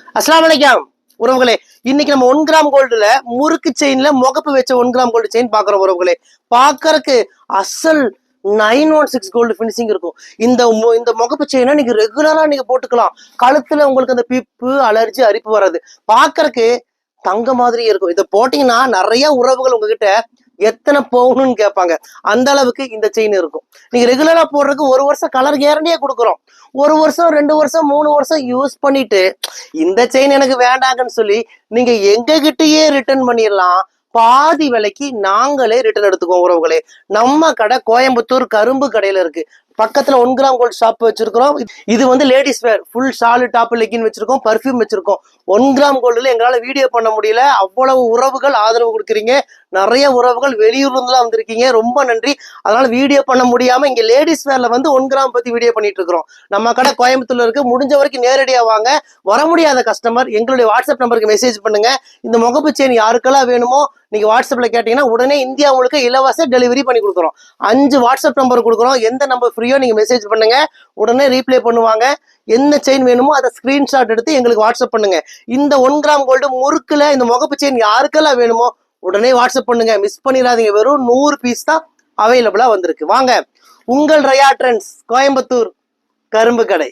அஸ்லாம் வலைக்கம் உறவுகளே இன்னைக்கு நம்ம ஒன் கிராம் கோல்டுல முறுக்கு செயின்ல முகப்பு வச்ச ஒன் கிராம் கோல்டு செயின் பாக்குறோம் உறவுகளே பாக்குறதுக்கு அசல் nine one six gold finishing இருக்கும். இந்த மு- இந்த முகப்பு செயினா நீங்க ரெகுலரா நீங்க போட்டுக்கலாம். கழுத்துல உங்களுக்கு அந்த பிப்பு அலர்ஜி அரிப்பு வராது. பாக்குறதுக்கு தங்க மாதிரி இருக்கும். இதை போட்டீங்கன்னா நிறைய உறவுகள் உங்ககிட்ட எத்தனை போகணும்னு கேட்பாங்க. அந்த அளவுக்கு இந்த செயின் இருக்கும். நீங்க ரெகுலரா போடுறதுக்கு ஒரு வருஷம் கலர் கேரண்டியே கொடுக்குறோம். ஒரு வருஷம் ரெண்டு வருஷம் மூணு வருஷம் யூஸ் பண்ணிட்டு இந்த செயின் எனக்கு வேண்டாங்கன்னு சொல்லி நீங்க எங்க கிட்டயே ரிட்டர்ன் பண்ணிடலாம் பாதி விலைக்கு நாங்களே ரிட்டர்ன் எடுத்துக்குவோம் உறவுகளே. நம்ம கடை கோயம்புத்தூர் கரும்பு கடையில இருக்கு. பக்கத்துல ஒன் கிராம் கோல்ட் ஷாப் வச்சிருக்கிறோம். இது வந்து ladies wear full shawl top legging வச்சிருக்கோம் பர்ஃப்யூம் வச்சிருக்கோம். ஒன் கிராம் கோல்டுல எங்களால வீடியோ பண்ண முடியல. அவ்வளவு உறவுகள் ஆதரவு கொடுக்குறீங்க. நிறைய உறவுகள் வெளியூர்ல வந்திருக்கீங்க. ரொம்ப நன்றி. அதனால வீடியோ பண்ண முடியாம இங்க லேடிஸ் வேர்ல வந்து ஒன் கிராம் பத்தி வீடியோ பண்ணிட்டு இருக்கிறோம். நம்ம கடை கோயம்புத்தூர்ல இருக்கு. முடிஞ்ச வரைக்கும் நேரடியா வாங்க. வர முடியாத கஸ்டமர் எங்களுடைய வாட்ஸ்அப் நம்பருக்கு மெசேஜ் பண்ணுங்க. இந்த முகப்பு செயின் யாருக்கெல்லாம் வேணுமோ நீங்க வாட்ஸ்அப்ல கேட்டீங்கன்னா உடனே இந்தியா உங்களுக்கு இலவச டெலிவரி பண்ணி கொடுக்குறோம். அஞ்சு வாட்ஸ்அப் நம்பர் கொடுக்குறோம். எந்த நம்பர் ஃப்ரீயோ நீங்க மெசேஜ் பண்ணுங்க. உடனே ரீப்ளே பண்ணுவாங்க. என்ன செயின் வேணுமோ அதை ஸ்கிரீன்ஷாட் எடுத்து எங்களுக்கு வாட்ஸ்அப் பண்ணுங்க. இந்த ஒன் கிராம் கோல்டு முறுக்குல இந்த முகப்பு செயின் யாருக்கெல்லாம் வேணுமோ உடனே வாட்ஸ்அப் பண்ணுங்க. மிஸ் பண்ணிடாதீங்க. வெறும் நூறு பீஸ் தான் அவைலபிளா வந்திருக்கு. வாங்க. உங்கள் ரயா ட்ரெண்ட்ஸ் கோயம்புத்தூர் கரும்பு கடை.